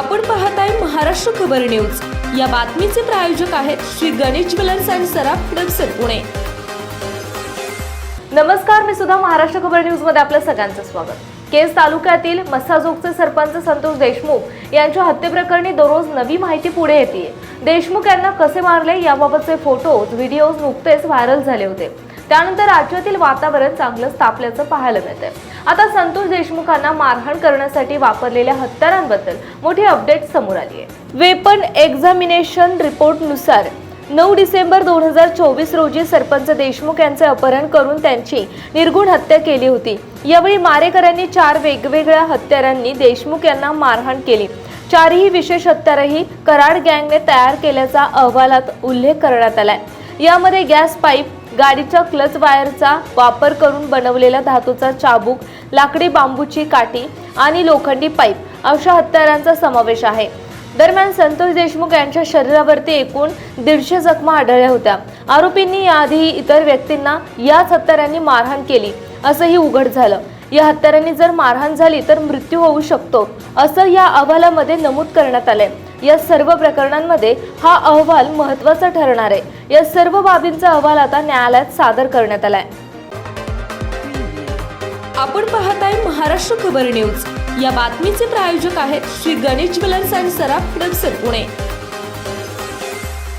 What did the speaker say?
आपण पाहत आहे महाराष्ट्र खबर न्यूज. या बातमीचे प्रायोजक आहेत श्री गणेश ज्वेलर्स अँड सराफ हडपसर पुणे. नमस्कार मी सुद्धा महाराष्ट्र खबर न्यूजमध्ये आपलं सगळ्यांचं स्वागत. केस तालुक्यातील मस्साजोगचे सरपंच संतोष देशमुख यांच्या हत्येप्रकरणी दररोज नवी माहिती पुढे येते देशमुख यांना कसे मारले याबाबतचे फोटोज व्हिडिओज नुकतेच व्हायरल झाले होते. त्यानंतर राज्यातील वातावरण चांगलंच तापल्याचं पाहायला मिळतंय. आता संतोष देशमुखांना मारहाण करण्यासाठी वापरलेल्या हत्यारांबद्दल मोठी अपडेट समोर आली आहे वेपन एक्झामिनेशन रिपोर्टनुसार नऊ डिसेंबर दोन हजार चोवीस रोजी सरपंच देशमुख यांचे अपहरण करून त्यांची निर्गुण हत्या केली होती. यावेळी मारेकऱ्यांनी चार वेगवेगळ्या हत्यारांनी देशमुख यांना मारहाण केली. चारही विशेष हत्यारही कराड गँगने तयार केल्याचा अहवालात उल्लेख करण्यात आलाय. यामध्ये गॅस पाईप गाडीच्या क्लच वायरचा वापर करून बनवलेला धातूचा चाबूक लाकडी बांबूची काठी आणि लोखंडी पाईप अशा हत्यारांचा समावेश आहे. दरम्यान संतोष देशमुख यांच्या शरीरावरती एकूण दीडशे जखमा आढळल्या होत्या. आरोपींनी याआधी इतर व्यक्तींना याच हत्यारांनी मारहाण केली असंही उघड झालं. या हत्यारांनी जर मारहाण झाली तर मृत्यू होऊ शकतो असं या अहवालामध्ये नमूद करण्यात आलंय. या सर्व प्रकरणांमध्ये हा अहवाल महत्त्वाचा ठरणार आहे. या सर्व बाबींचा अहवाल आता न्यायालयात सादर करण्यात आलाय. आपण पाहत आहे महाराष्ट्र खबर न्यूज. या बातमीचे प्रायोजक आहेत श्री गणेश ज्वेलर्स अँड सराफ हडपसर पुणे.